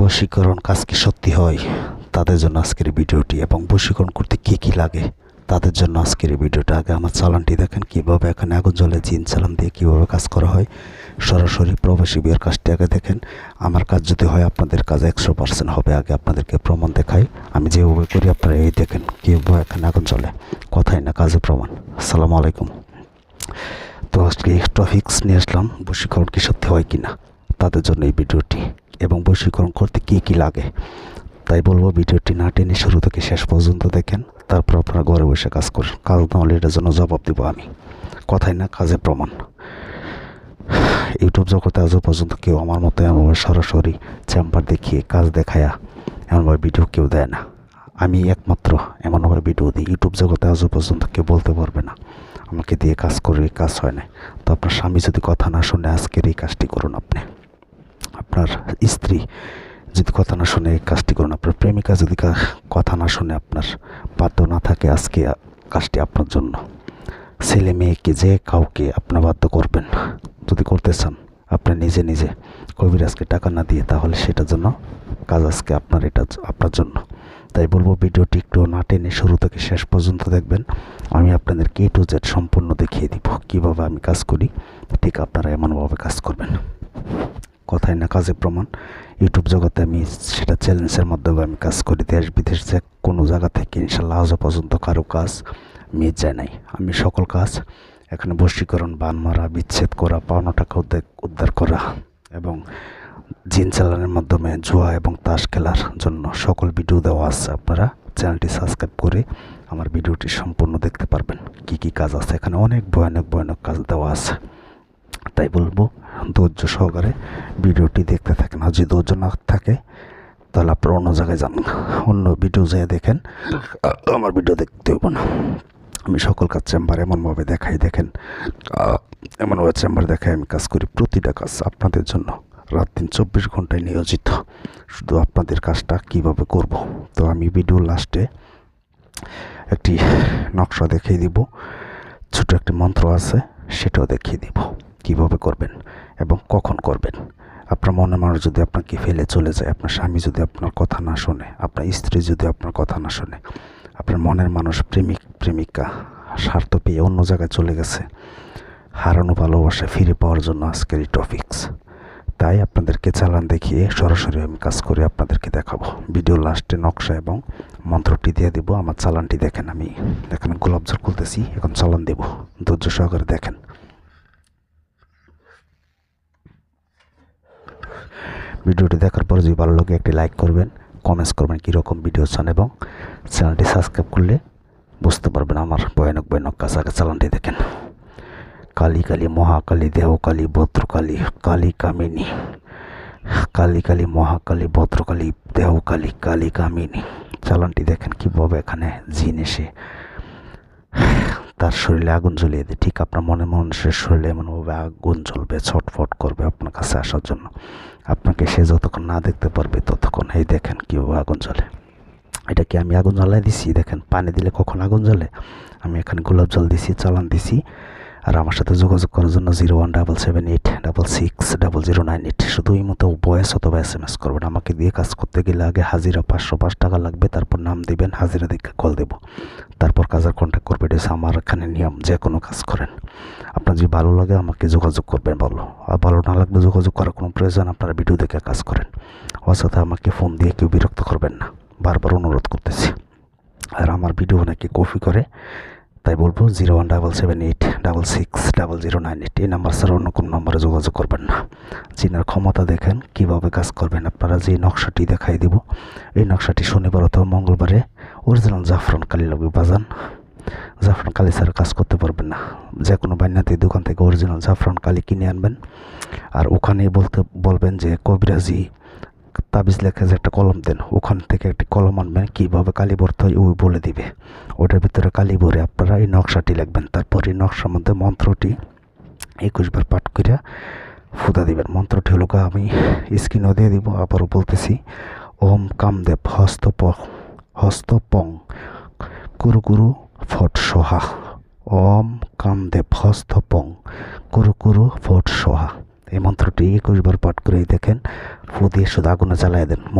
বশীকরণ কাজ কি সত্যি হয়? তাদের জন্য আজকের ভিডিওটি এবং বশীকরণ করতে কী কী লাগে? তাদের জন্য আজকের ভিডিওটা আগে আমার চালানটি দেখেন কীভাবে এখানে আগুন জ্বলে জিন চালান দিয়ে কীভাবে কাজ করা হয়। সরাসরি প্রবাসী বিয়ের কাজটি আগে দেখেন। আমার কাজ যদি হয় আপনাদের কাজ একশো পার্সেন্ট হবে। আগে আপনাদেরকে প্রমাণ দেখাই। আমি যেভাবে করি আপনারা এই দেখেন কীভাবে এখানে আগুন জ্বলে। কথাই না, কাজে প্রমাণ। আসসালামু আলাইকুম। তো আজকে টপিক্স নিয়ে আসলাম, বশীকরণ কি সত্যি হয় কি না তাদের জন্য এই ভিডিওটি। এবং বশীকরণ করতে কী কী লাগে? তাই বলব ভিডিওটি না টেনে শুরু থেকে শেষ পর্যন্ত দেখেন। তারপর আপনারা ঘরে বসে কাজ করুন। কাজ না হলে এটার জন্য জবাব দিব আমি। কথাই না কাজে প্রমাণ। ইউটিউব জগতে আজও পর্যন্ত কেউ আমার মতো এমনভাবে সরাসরি চেম্বার দেখিয়ে কাজ দেখায়া এমনভাবে ভিডিও কেউ দেয় না। আমি একমাত্র এমনভাবে ভিডিও দিই। ইউটিউব জগতে আজও পর্যন্ত কেউ বলতে পারবে না, আমাকে দিয়ে কাজ করে কাজ হয় না। তো আপনার স্বামী যদি কথা না শুনে, আজকের এই কাজটি করুন আপনি। আপনার স্ত্রী যদি কথা না শুনে কাজটি করুন, আপনার প্রেমিকা যদি কথা না শুনে আপনার বাধ্য না থাকে আজকে কাজটি আপনার জন্য। ছেলে মেয়েকে যে কাউকে আপনার বাধ্য করবেন, যদি করতে চান, আপনি নিজে নিজে কবিরাজকে টাকা না দিয়ে তাহলে সেটার জন্য কাজ আজকে আপনার, এটা আপনার জন্য। তাই বলব, ভিডিওটি একটু না টেনে শুরু থেকে শেষ পর্যন্ত দেখবেন। আমি আপনাদের কে টু জেড সম্পূর্ণ দেখিয়ে দিব। কীভাবে আমি কাজ করি, ঠিক আপনারা এমনভাবে কাজ করবেন। কথাই না, কাজে প্রমাণ। ইউটিউব জগতে আমি সেটা চ্যালেঞ্জের মাধ্যমে আমি কাজ করি, দেশ বিদেশ যে কোনো জায়গা থেকে ইনশাল্লাহ আজও পর্যন্ত কারও কাজ মিট যায় নাই। আমি সকল কাজ এখানে বশীকরণ, বান মারা, বিচ্ছেদ করা, পাওনা টাকা উদ্ধার উদ্ধার করা এবং জিন চালানের মাধ্যমে জুয়া এবং তাস খেলার জন্য সকল ভিডিও দেওয়া আছে। আপনারা চ্যানেলটি সাবস্ক্রাইব করে আমার ভিডিওটি সম্পূর্ণ দেখতে পারবেন। কি কি কাজ আছে? এখানে অনেক ভয়ানক ভয়ানক কাজ দেওয়া আছে। তাই বলব, ধৈর্য সহকারে ভিডিওটি দেখতে থাকেন। আর যদি ধৈর্য না থাকে, তাহলে আপনারা অন্য জায়গায় যান। অন্য ভিডিও যেয়ে দেখেন। আমার ভিডিও দেখতে হইব না। আমি সকল কাজ চেম্বার এমনভাবে দেখাই, দেখেন। এমনভাবে চেম্বার দেখাই, আমি কাজ করি প্রতিটা কাজ আপনাদের জন্য। রাত দিন চব্বিশ ঘন্টায় নিয়োজিত। শুধু আপনাদের কাজটা কীভাবে করব? তো আমি ভিডিও লাস্টে একটি নকশা দেখিয়ে দিব। ছোট একটি মন্ত্র আছে, সেটাও দেখিয়ে দিব। কীভাবে করবেন এবং কখন করবেন? আপনার মনে মানুষ যদি আপনাকে ফেলে চলে যায়, আপনার স্বামী যদি আপনার কথা না শোনে, আপনার স্ত্রী যদি আপনার কথা না শোনে, আপনার মনের মানুষ প্রেমিক, প্রেমিকা, স্বার্থ পেয়ে অন্য জায়গায় চলে গেছে, হারানো ভালোবাসা ফিরে পাওয়ার জন্য আজকের এই টপিক্স। তাই আপনাদেরকে চালান দেখিয়ে সরাসরি আমি কাজ করে আপনাদেরকে দেখাবো। ভিডিও লাস্টে নকশা এবং মন্ত্রটি দিয়ে দেব। আমার চালানটি দেখেন আমি। এখানে গোলাপ জল খুলতেছি, এখন চালান দেব। ধৈর্য সহকারে দেখেন। ভিডিওটি দেখার পর যদি ভালো লাগে একটি লাইক করবেন কমেন্টস করবেন কীরকম ভিডিও চান এবং চ্যানেলটি সাবস্ক্রাইব করলে বুঝতে পারবেন আমার ভয়ানক ভয়ানক আগে চালানটি দেখেন। কালী কালী মহাকালী, দেহকালী, ভদ্রকালী, কালী কামিনী, কালী কালী মহাকালী, ভদ্রকালী, দেহকালী, কালী কামিনী। চালানটি দেখেন কীভাবে এখানে জিন এসে তার শরীরে আগুন জ্বলিয়ে দেয়। ঠিক আপনার মনে মানুষের শরীরে এমনভাবে আগুন জ্বলবে, ছটফট করবে আপনার কাছে আসার জন্য। আপনাকে সে যতক্ষণ না দেখতে পারবে, ততক্ষণ এই দেখেন কীভাবে আগুন জ্বলে। এটা কি আমি আগুন জ্বালাই দিছি? দেখেন, পানি দিলে কখন আগুন জ্বলে? আমি এখানে গোলাপ জল দিছি, চালান দিছি। আর আমার সাথে যোগাযোগ করার জন্য zero one double seven eight double six double zero nine eight. শুধু এই মতো বয়স অথবা এস এম এস করবেন। আমাকে দিয়ে কাজ করতে গেলে আগে হাজিরা পাঁচশো পাঁচ টাকা লাগবে, তারপর নাম দেবেন, হাজিরা দেখে কল দেবো। তারপর কাজের কন্ট্যাক্ট করবে, এটা আমার এখানে নিয়ম, যে কোনো কাজ করেন। আপনার যদি ভালো লাগে আমাকে যোগাযোগ করবেন, ভালো। আর ভালো না লাগলে যোগাযোগ করার কোনো প্রয়োজন, আপনারা ভিডিও দেখে কাজ করেন। অযথা আমাকে ফোন দিয়ে কেউ বিরক্ত করবেন না। বারবার অনুরোধ করতেছি। আর আমার ভিডিও অনেকে কপি করে, তাই বলব zero one double seven eight double six double zero nine eight এই নাম্বার ছাড়া অন্য কোনো নম্বরে যোগাযোগ করবেন না। চীনের ক্ষমতা দেখেন, কীভাবে কাজ করবেন আপনারা, যে নকশাটি দেখাই দিব। এই নকশাটি শনিবার অথবা মঙ্গলবারে অরিজিনাল জাফরান কালি লাগবে বাজান। জাফরান কালি ছাড়া কাজ করতে পারবেন না। যে কোনো বান্যাতি দোকান থেকে অরিজিনাল জাফরান কালি কিনে আনবেন। আর ওখানেই বলতে বলবেন যে কবিরাজি তাবিজ লেখা যে একটা কলম দেন, ওখান থেকে একটি কলম আনবেন, কীভাবে কালি ভরতে হয় ওই বলে দিবে। ওটার ভিতরে কালি ভরে আপনারা এই নকশাটি লিখবেন, তারপর এই নকশার মধ্যে মন্ত্রটি একুশবার পাঠ করে ফুদা দিবেন। মন্ত্রটি হলো আমি স্ক্রিনও দিয়ে দিব, আবারও বলতেছি, ওম কামদেব হস্তপ হস্তপং কুরু কুরু ফট সোহা। ওম কামদেব হস্তপং কুরু কুরু ফট সোহা। এই মন্ত্রটি একুশ বার পাঠ করে দেখেন। ফু দিয়ে শুধু আগুনে দেন।